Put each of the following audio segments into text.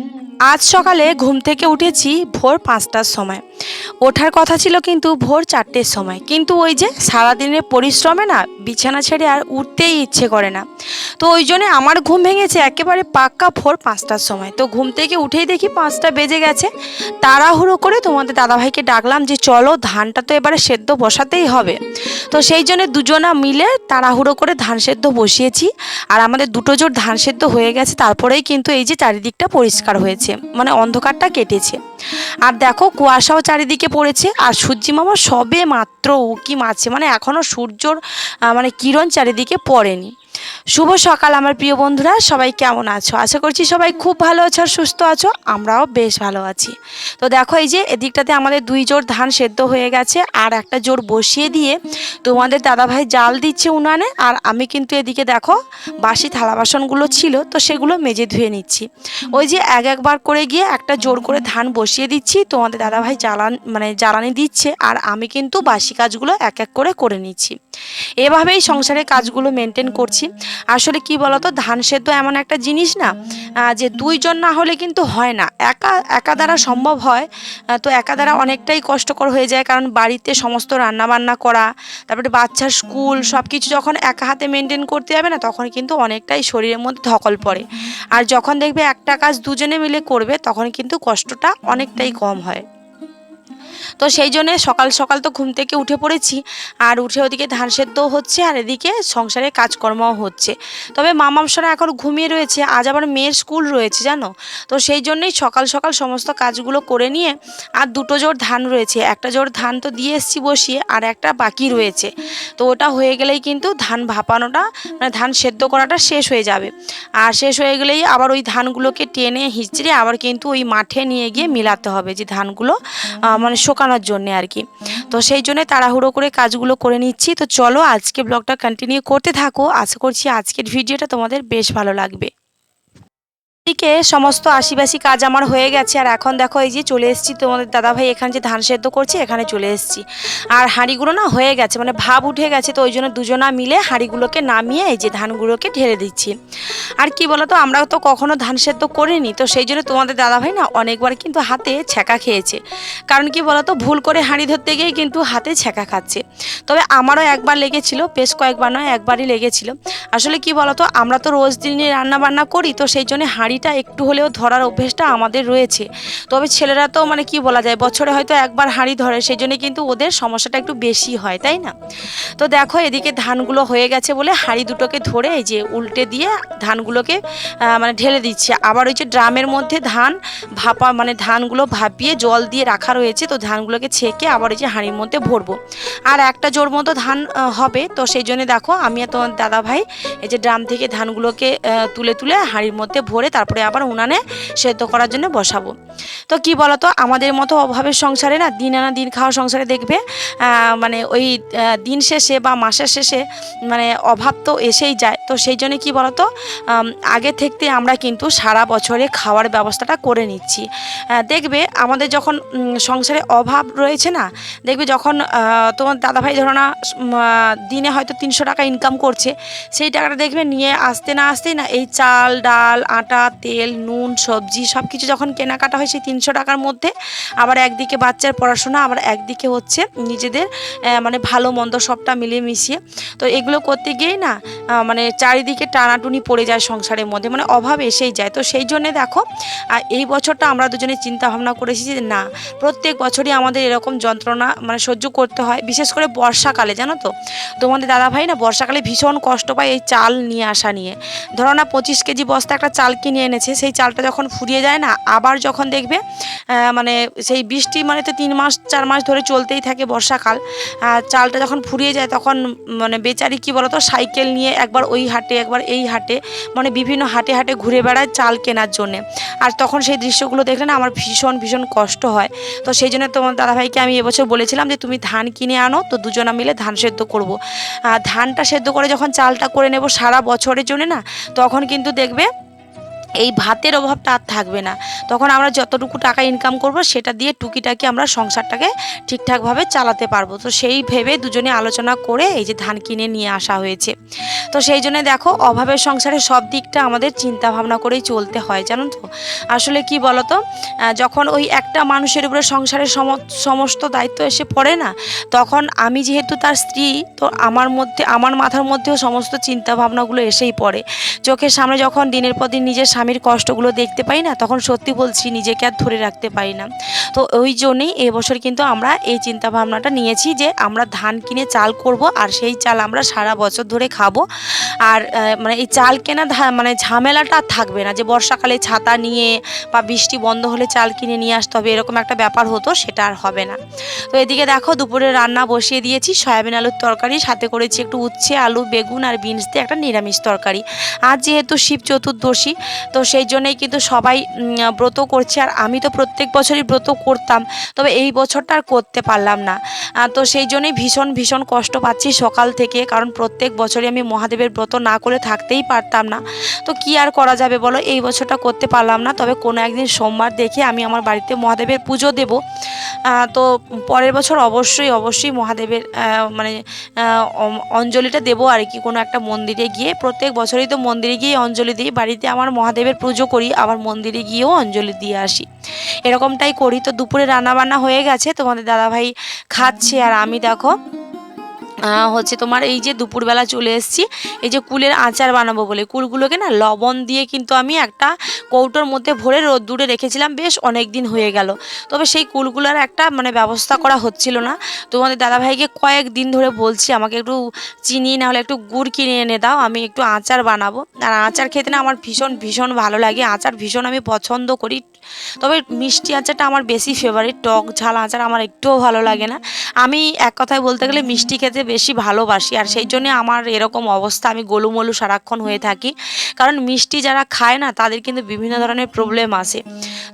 Mm. আজ সকালে ঘুম থেকে উঠেছি ভোর পাঁচটার সময়। ওঠার কথা ছিল কিন্তু ভোর চারটের সময়। কিন্তু ওই যে সারাদিনের পরিশ্রমে না বিছানা ছেড়ে আর উঠতেই ইচ্ছে করে না। তো ওই জন্যে আমার ঘুম ভেঙেছে একেবারে পাক্কা ভোর পাঁচটার সময়। তো ঘুম থেকে উঠেই দেখি পাঁচটা বেজে গেছে। তাড়াহুড়ো করে তোমাদের দাদাভাইকে ডাকলাম যে, চলো ধানটা তো এবারে সেদ্ধ বসাতেই হবে। তো সেই জন্য দুজনা মিলে তাড়াহুড়ো করে ধান সেদ্ধ বসিয়েছি। আর আমাদের দুটো জোর ধান সেদ্ধ হয়ে গেছে। তারপরেই কিন্তু এই যে চারিদিকটা পরিষ্কার হয়েছে মানে অন্ধকারটা কেটেছে। আর দেখো, কুয়াশাও চারিদিকে পড়েছে, আর সূর্যি মামা সবে মাত্র উকি মারছে মানে এখনও সূর্যর মানে কিরণ চারিদিকে পড়েনি। শুভ সকাল আমার প্রিয় বন্ধুরা, সবাই কেমন আছো? আশা করছি সবাই খুব ভালো আছো আর সুস্থ আছো, আমরাও বেশ ভালো আছি। তো দেখো এই যে এদিকটাতে আমাদের দুই জোর ধান সেদ্ধ হয়ে গেছে, আর একটা জোর বসিয়ে দিয়ে তোমাদের দাদাভাই জাল দিচ্ছে উনানে, আর আমি কিন্তু এদিকে দেখো বাসি থালা বাসনগুলো ছিল, তো সেগুলো মেজে ধুয়ে নিচ্ছি। ওই যে এক একবার করে গিয়ে একটা জোর করে ধান বসিয়ে দিচ্ছি, তোমাদের দাদাভাই জ্বালান মানে জ্বালানি দিচ্ছে, আর আমি কিন্তু বাসি কাজগুলো এক এক করে করে নিচ্ছি। এভাবেই সংসারের কাজগুলো মেনটেন করছি। আসলে কি বলতো, ধান সেদ্ধ এমন একটা জিনিস না যে দুইজন না হলে কিন্তু হয় না। একা একা দ্বারা সম্ভব হয় তো একা দ্বারা অনেকটাই কষ্টকর হয়ে যায়, কারণ বাড়িতে সমস্ত রান্না বান্না করা, তারপরে বাচ্চার স্কুল সব কিছু যখন একা হাতে মেনটেন করতে যাবে না, তখন কিন্তু অনেকটাই শরীরের মধ্যে ধকল পড়ে। আর যখন দেখবে একটা কাজ দুজনে মিলে করবে, তখন কিন্তু কষ্টটা অনেকটাই কম হয়। তো সেই জন্যে সকাল সকাল তো ঘুম থেকে উঠে পড়েছি। আর উঠে ওদিকে ধান সেদ্ধও হচ্ছে আর এদিকে সংসারের কাজকর্মও হচ্ছে। তবে মামামসরা এখন ঘুমিয়ে রয়েছে, আজ আবার মেয়ের স্কুল রয়েছে, জানো? তো সেই জন্যেই সকাল সকাল সমস্ত কাজগুলো করে নিয়ে আর দুটো জোর ধান রয়েছে। একটা জোর ধান তো দিয়ে এসছি বসিয়ে, আর একটা বাকি রয়েছে। তো ওটা হয়ে গেলেই কিন্তু ধান ভাপানোটা মানে ধান সেদ্ধ করাটা শেষ হয়ে যাবে। আর শেষ হয়ে গেলেই আবার ওই ধানগুলোকে টেনে হিচড়ে আবার কিন্তু ওই মাঠে নিয়ে গিয়ে মিলাতে হবে যে ধানগুলো মানে শোকানোর জন্য আর কি। তো সেই জন্য তাড়াহুড়ো করে কাজগুলো করে নিচ্ছি। তো চলো আজকে ব্লগটা কন্টিনিউ করতে থাকো। আশা করছি আজকের ভিডিওটা তোমাদের বেশ ভালো লাগবে। দিকে সমস্ত আশিবাসি কাজ আমার হয়ে গেছে। আর এখন দেখো এই যে চলে এসেছি তোমাদের দাদাভাই, এখানে যে ধান সেদ্ধ করছে, এখানে চলে এসেছি। আর হাঁড়িগুলো না হয়ে গেছে মানে ভাব উঠে গেছে, তো ওই জন্য দুজনা মিলে হাঁড়িগুলোকে নামিয়ে এই যে ধানগুলোকে ঢেলে দিচ্ছি। আর কি বলতো, আমরা তো কখনো ধান সেদ্ধ করিনি, তো সেই জন্য তোমাদের দাদাভাই না অনেকবার কিন্তু হাতে ছ্যাঁকা খেয়েছে। কারণ কি বলতো, ভুল করে হাঁড়ি ধরতে গিয়ে কিন্তু হাতে ছ্যাঁকা খাচ্ছে। তবে আমারও একবার লেগেছিল, বেশ কয়েকবার নয়, একবারই লেগেছিল। আসলে কি বলতো, আমরা তো রোজ দিনই রান্না বান্না করি, তো সেই জন্য হাঁড়িটা একটু হলেও ধরার অভ্যেসটা আমাদের রয়েছে। তবে ছেলেরা তো মানে কি বলা যায়, বছরে হয়তো একবার হাঁড়ি ধরে সেই জন্য কিন্তু ওদের সমস্যাটা একটু বেশি হয়, তাই না? তো দেখো, এদিকে ধানগুলো হয়ে গেছে বলে হাঁড়ি দুটোকে ধরে এই যে উল্টে দিয়ে ধানগুলোকে মানে ঢেলে দিচ্ছে। আবার ওই যে ড্রামের মধ্যে ধান ভাপা মানে ধানগুলো ভাপিয়ে জল দিয়ে রাখা রয়েছে, তো ধানগুলোকে ছেঁকে আবার ওই যে হাঁড়ির মধ্যে ভরবো। আর একটা জোর মতো ধান হবে, তো সেই জন্য দেখো, আমি আর তোমার দাদা ভাই এই যে ড্রাম থেকে ধানগুলোকে তুলে তুলে হাঁড়ির মধ্যে ভরে তারপরে আবার উনানে সেদ্ধ করার জন্য বসাবো। তো কি বলতো, আমাদের মতো অভাবের সংসারে না দিন আনা দিন খাওয়া সংসারে দেখবে মানে ওই দিন শেষে বা মাসের শেষে মানে অভাব তো এসেই যায়। তো সেই জন্য কী বলতো আগে থাকতে আমরা কিন্তু সারা বছরে খাওয়ার ব্যবস্থাটা করে নিচ্ছি। দেখবে আমাদের যখন সংসারে অভাব রয়েছে না, দেখবে যখন তোমার দাদাভাই ধরো না দিনে হয়তো তিনশো টাকা ইনকাম করছে, সেই টাকাটা দেখবে নিয়ে আসতে না আসতেই না এই চাল, ডাল, আটা তেল, নুন, সবজি সব কিছু যখন কেনাকাটা হয় সেই তিনশো টাকার মধ্যে, আবার একদিকে বাচ্চার পড়াশোনা, আবার একদিকে হচ্ছে নিজেদের মানে ভালো মন্দ সবটা মিলিয়ে মিশিয়ে। তো এগুলো করতে গিয়েই না মানে চারিদিকে টানাটুনি পড়ে যায় সংসারের মধ্যে মানে অভাব এসেই যায়। তো সেই জন্যে দেখো এই বছরটা আমরা দুজনে চিন্তা ভাবনা করেছি যে না, প্রত্যেক বছরই আমাদের এরকম যন্ত্রণা মানে সহ্য করতে হয়, বিশেষ করে বর্ষাকালে, জানো তো? তোমাদের দাদা ভাই না, বর্ষাকালে ভীষণ কষ্ট পায় এই চাল নিয়ে আসা নিয়ে। ধরো না পঁচিশ কেজি বস্তা একটা চাল কিনে এনেছে, সেই চালটা যখন ফুরিয়ে যায় না, আবার যখন দেখবে মানে সেই বৃষ্টি মানে তো তিন মাস, চার মাস ধরে চলতেই থাকে বর্ষাকাল চালটা যখন ফুরিয়ে যায় তখন মানে বেচারি কি বলতো, সাইকেল নিয়ে একবার ওই হাটে, একবার এই হাটে মানে বিভিন্ন হাটে হাটে ঘুরে বেড়ায় চাল কেনার জন্যে। আর তখন সেই দৃশ্যগুলো দেখলে না আমার ভীষণ ভীষণ কষ্ট হয়। তো সেই জন্য তোমার দাদাভাইকে আমি এবছর বলেছিলাম যে, তুমি ধান কিনে আনো, তো দুজনা মিলে ধান সেদ্ধ করব। ধানটা সেদ্ধ করে যখন চালটা করে নেব সারা বছরের জন্য না, তখন কিন্তু দেখবে এই ভাতের অভাবটা আর থাকবে না। তখন আমরা যতটুকু টাকা ইনকাম করব, সেটা দিয়ে টুকিটাকি আমরা সংসারটাকে ঠিকঠাকভাবে চালাতে পারব। তো সেই ভেবে দুজনে আলোচনা করে এই যে ধান কিনে নিয়ে আসা হয়েছে। তো সেই জন্য দেখো, অভাবের সংসারে সব দিকটা আমাদের চিন্তা ভাবনা করেই চলতে হয়, জানো তো? আসলে কি বলতো যখন ওই একটা মানুষের উপরে সংসারের সম- সমস্ত দায়িত্ব এসে পড়ে না, তখন আমি যেহেতু তার স্ত্রী, তো আমার মধ্যে, আমার মাথার মধ্যেও সমস্ত চিন্তা ভাবনাগুলো এসেই পড়ে। চোখের সামনে যখন দিনের পর দিন নিজের স্বামীর কষ্টগুলো দেখতে পাই না, তখন সত্যি বলছি নিজেকে আর ধরে রাখতে পারি না। তো ওই জন্যেই এবছর কিন্তু আমরা এই চিন্তা ভাবনাটা নিয়েছি যে আমরা ধান কিনে চাল করব আর সেই চাল আমরা সারা বছর ধরে খাব। আর মানে এই চাল কেনা মানে ঝামেলাটা আর থাকবে না যে বর্ষাকালে ছাতা নিয়ে বা বৃষ্টি বন্ধ হলে চাল কিনে নিয়ে আসতে হবে, এরকম একটা ব্যাপার হতো, সেটা আর হবে না। তো এদিকে দেখো দুপুরে রান্না বসিয়ে দিয়েছি, সয়াবিন আলুর তরকারি, সাথে করেছি একটু উচ্ছে, আলু, বেগুন আর বিনস দিয়ে একটা নিরামিষ তরকারি। আজ যেহেতু শিব চতুর্দশী তো সেই জন্যই কিন্তু সবাই ব্রত করছে। আর আমি তো প্রত্যেক বছরই ব্রত করতাম, তবে এই বছরটা আর করতে পারলাম না। তো সেই জন্যই ভীষণ ভীষণ কষ্ট পাচ্ছি সকাল থেকে, কারণ প্রত্যেক বছরই আমি মহাদেবের ব্রত না করে থাকতেই পারতাম না। তো কি আর করা যাবে বলো? এই বছরটা করতে পারলাম না, তবে কোনো একদিন সোমবার দেখে আমি আমার বাড়িতে মহাদেবের পুজো দেব। তো পরের বছর অবশ্যই অবশ্যই মহাদেবের মানে অঞ্জলিটা দেবো আর কি, কোনো একটা মন্দিরে গিয়ে। প্রত্যেক বছরই তো মন্দিরে গিয়ে অঞ্জলি দিই, বাড়িতে আমার মহাদেবের পুজো করি, আবার মন্দিরে গিয়েও অঞ্জলি দিয়ে আসি। এরকমটাই করি। তো দুপুরে রান্নাবান্না হয়ে গেছে। তোমাদের দাদাভাই খাচ্ছে আর আমি দেখো হচ্ছে তোমার এই যে দুপুরবেলা চলে এসেছি, এই যে কুলের আচার বানাবো বলে। কুলগুলোকে না লবণ দিয়ে কিন্তু আমি একটা কৌটোর মধ্যে ভরে রোদ্দুরে রেখেছিলাম, বেশ অনেক দিন হয়ে গেল। তবে সেই কুলগুলোর একটা মানে ব্যবস্থা করা হচ্ছিল না। তোমাদের দাদাভাইকে কয়েক দিন ধরে বলছি, আমাকে একটু চিনি, না হলে একটু গুড় কিনে এনে দাও, আমি একটু আচার বানাবো। আর আচার খেতে না আমার ভীষণ ভীষণ ভালো লাগে। আচার ভীষণ আমি পছন্দ করি। তবে মিষ্টি আচারটা আমার বেশি ফেভারিট টক ঝাল আচার আমার একটুও ভালো লাগে না। আমি এক কথায় বলতে গেলে মিষ্টি খেতে বেশি ভালোবাসি আর সেই জন্য আমার এরকম অবস্থা আমি গোলুমলু সারাক্ষণ হয়ে থাকি। কারণ মিষ্টি যারা খায় না তাদের কিন্তু বিভিন্ন ধরনের প্রবলেম আসে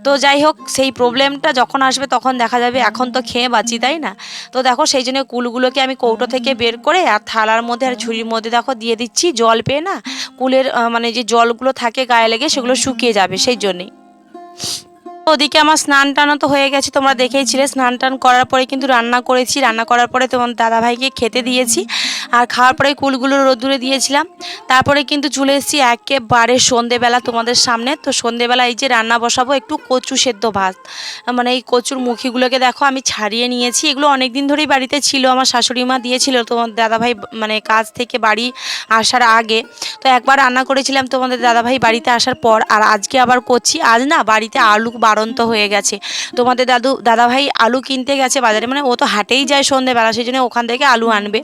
তো যাই হোক সেই প্রবলেমটা যখন আসবে তখন দেখা যাবে এখন তো খেয়ে বাঁচি তাই না? তো দেখো সেই জন্য কুলগুলোকে আমি কৌটো থেকে বের করে আর থালার মধ্যে আর ঝুড়ির মধ্যে দেখো দিয়ে দিচ্ছি। জল পেয়ে না কুলের মানে যে জলগুলো থাকে গায়ে লেগে সেগুলো শুকিয়ে যাবে সেই জন্যেই। ওদিকে আমার স্নান টানও তো হয়ে গেছে, তোমরা দেখেইছিলে স্নান টান করার পরে কিন্তু রান্না করেছি। রান্না করার পরে তোমার দাদাভাইকে খেতে দিয়েছি। আর খাওয়ার পরে কুলগুলো রোদ্দুরে দিয়েছিলাম। তারপরে কিন্তু চলে এসেছি একেবারে সন্ধেবেলা তোমাদের সামনে। তো সন্ধেবেলা এই যে রান্না বসাবো, একটু কচু সেদ্ধ ভাত। মানে এই কচুর মুখিগুলোকে দেখো আমি ছাড়িয়ে নিয়েছি। এগুলো অনেক দিন ধরেই বাড়িতে ছিল, আমার শাশুড়ি মা দিয়েছিল, তোমার দাদাভাই মানে কাজ থেকে বাড়ি আসার আগে। তো একবার রান্না করেছিলাম তোমাদের দাদাভাই বাড়িতে আসার পর, আর আজকে আবার করছি। আজ না বাড়িতে আলু বাড়ন্ত হয়ে গেছে। তোমাদের দাদু, দাদাভাই আলু কিনতে গেছে বাজারে। মানে ও তো হাটেই যায় সন্ধেবেলা, সেই জন্য ওখান থেকে আলু আনবে।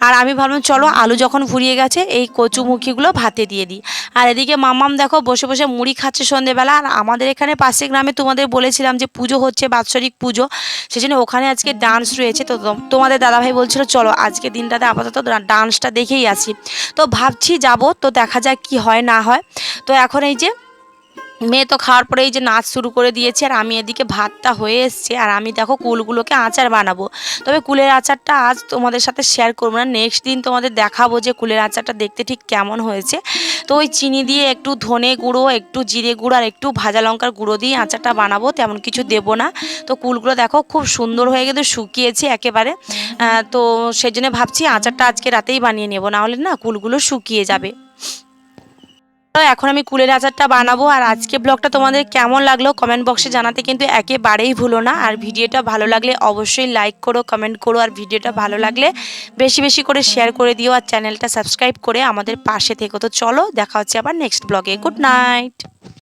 আর আমি ভাবলাম, চলো, আলু যখন ফুরিয়ে গেছে, এই কচুমুখিগুলো ভাতে দিয়ে দিই। আর এদিকে মামাম দেখো, বসে বসে মুড়ি খাচ্ছে সন্ধেবেলা। আর আমাদের এখানে পাশে গ্রামে তোমাদের বলেছিলাম যে পুজো হচ্ছে, বাৎসরিক পুজো। সেই জন্য ওখানে আজকে ডান্স রয়েছে। তো তোম- তোমাদের দাদাভাই বলছিল, চলো, আজকে দিনটাতে আপাতত ডান্সটা দেখেই আসি। তো ভাবছি যাব, তো দেখা যাক কি হয়, না হয়। তো এখন এই যে মেয়ে তো খাওয়ার পরে এই যে নাচ শুরু করে দিয়েছে আর আমি এদিকে ভাতটা হয়ে এসছে আর আমি দেখো কুলগুলোকে আচার বানাবো। তবে কুলের আচারটা আজ তোমাদের সাথে শেয়ার করব না। নেক্সট দিন তোমাদের দেখাবো যে কুলের আচারটা দেখতে ঠিক কেমন হয়েছে। তো ওই চিনি দিয়ে একটু ধনে গুঁড়ো, একটু জিরে গুঁড়ো আর একটু ভাজা লঙ্কার গুঁড়ো দিয়ে আচারটা বানাবো, তেমন কিছু দেবো না। তো কুলগুলো দেখো খুব সুন্দর হয়ে কিন্তু শুকিয়েছে একেবারে। তো সেই জন্য ভাবছি আচারটা আজকে রাতেই বানিয়ে নেব না হলে না কুলগুলো শুকিয়ে যাবে। এখন আমি কুলের আচারটা বানাবো আর আজকে ব্লগটা তোমাদের কেমন লাগল কমেন্ট বক্সে জানাতে কিন্তু একেবারেই ভুলো না। আর ভিডিওটা ভালো লাগলে অবশ্যই লাইক করো কমেন্ট করো আর ভিডিওটা ভালো লাগলে বেশি বেশি করে শেয়ার করে দিও আর চ্যানেলটা সাবস্ক্রাইব করে আমাদের পাশে থেকো। তো চলো দেখা হচ্ছে আবার নেক্সট ব্লগে গুড নাইট